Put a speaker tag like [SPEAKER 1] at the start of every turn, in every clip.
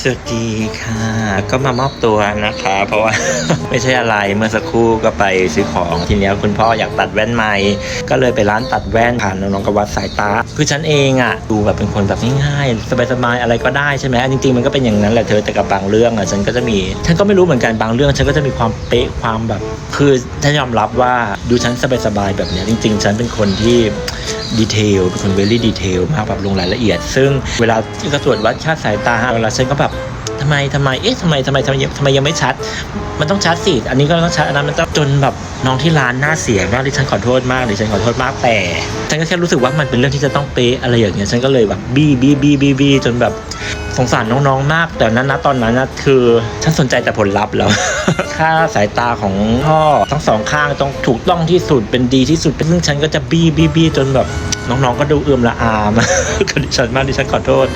[SPEAKER 1] สวัสดีค่ะ ก็มามอบตัวนะคะ เพราะว่า ไม่ใช่อะไรเมื่อสักครู่ก็ไปซื้อของทีนี้คุณพ่ออยากตัดแว่นใหม่ ก็เลยไปร้านตัดแว่นผ่านน้องกวัดสายตา คือฉันเองอะ ดูแบบเป็นคนแบบง่ายๆสบายๆอะไรก็ได้ใช่ไหมจริงๆมันก็เป็นอย่างนั้นแหละเธอแต่กับบางเรื่องอะฉันก็จะมี ฉันก็ไม่รู้เหมือนกันบางเรื่อง ฉันก็จะมีความเป๊ะความแบบ คือฉันยอมรับว่าดูฉันสบายๆแบบนี้จริง ๆ ฉันเป็นคนที่ดีเทลเป็นคนเวลี่ดีเทลมากแบบลงรายละเอียด ซึ่งเวลาที่เขาตรวจวัดค่าสายตาเวลาฉันก็แบบทำไมทำไมเอ๊ะทำไมทำไมทำไมทำไมยังไม่ชัด มันต้องชัดสิอันนี้ก็ต้องชัดอันนั้นมันต้องจนแบบน้องที่ร้านหน้าเสียมากดิฉันขอโทษมากดิฉันขอโทษมากแต่ฉันก็แค่รู้สึกว่ามันเป็นเรื่องที่จะต้องเป๊ะอะไรอย่างเงี้ยฉันก็เลยแบบบี้บี้บี้บี้บี้จนแบบสงสารน้องๆ มาก แต่นั้นนะตอนนั้นนะคือฉันสนใจแต่ผลลัพธ์แล้ว ค่าสายตาของพ่อทั้งสองข้างต้องถูกต้องที่สุดเป็นดีที่สุด ซึ่งฉันก็จะบี้บี้บี้จนแบบ น้องๆก็ดูเอื่อมละอามกับดิฉันมากดิฉันขอโทษ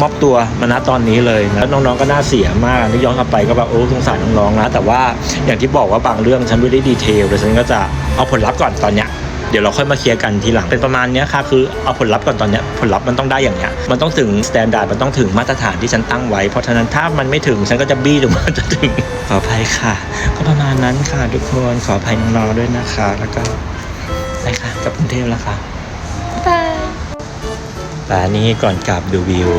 [SPEAKER 1] มอบตัวมาณตอนนี้เลยนะน้องๆก็น่าเสียมากนี่ย้อนกลับไปก็แบบโอ้สงสารน้องๆนะ แต่ว่าอย่างที่บอกว่าบางเรื่องฉันไม่ได้ดีเทลแต่ฉันก็จะเอาผลลัพธ์ก่อนตอนเนี้ยเดี๋ยวเราค่อยมาเคลียร์กันทีหลังเป็นประมาณนี้ค่ะคือเอาผลลัพธ์ก่อนตอนเนี้ยผลลัพธ์มันต้องได้อย่างเนี้ยมันต้องถึงสแตนดาร์ดมันต้องถึงมาตรฐานที่ฉันตั้งไว้ เพราะฉะนั้นถ้ามันไม่ถึงฉันก็จะบี้จนมันจะถึงขออภัยค่ะ ก็ประมาณนั้นค่ะทุกคนขออภัยน้องๆด้วยนะคะ แล้วก็ไปค่ะกับกรุงเทพแล้วค่ะ แต่นี่ก่อนกลับดูวิว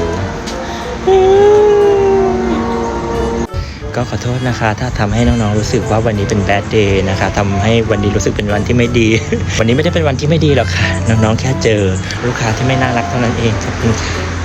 [SPEAKER 1] ก็ขอโทษนะคะ ถ้าทำให้น้องๆรู้สึกว่าวันนี้เป็นแบดเดย์นะคะทำให้วันนี้รู้สึกเป็นวันที่ไม่ดี วันนี้ไม่ได้เป็นวันที่ไม่ดีหรอกค่ะ น้องๆแค่เจอลูกค้าที่ไม่น่ารักเท่านั้นเองขอบคุณค่ะ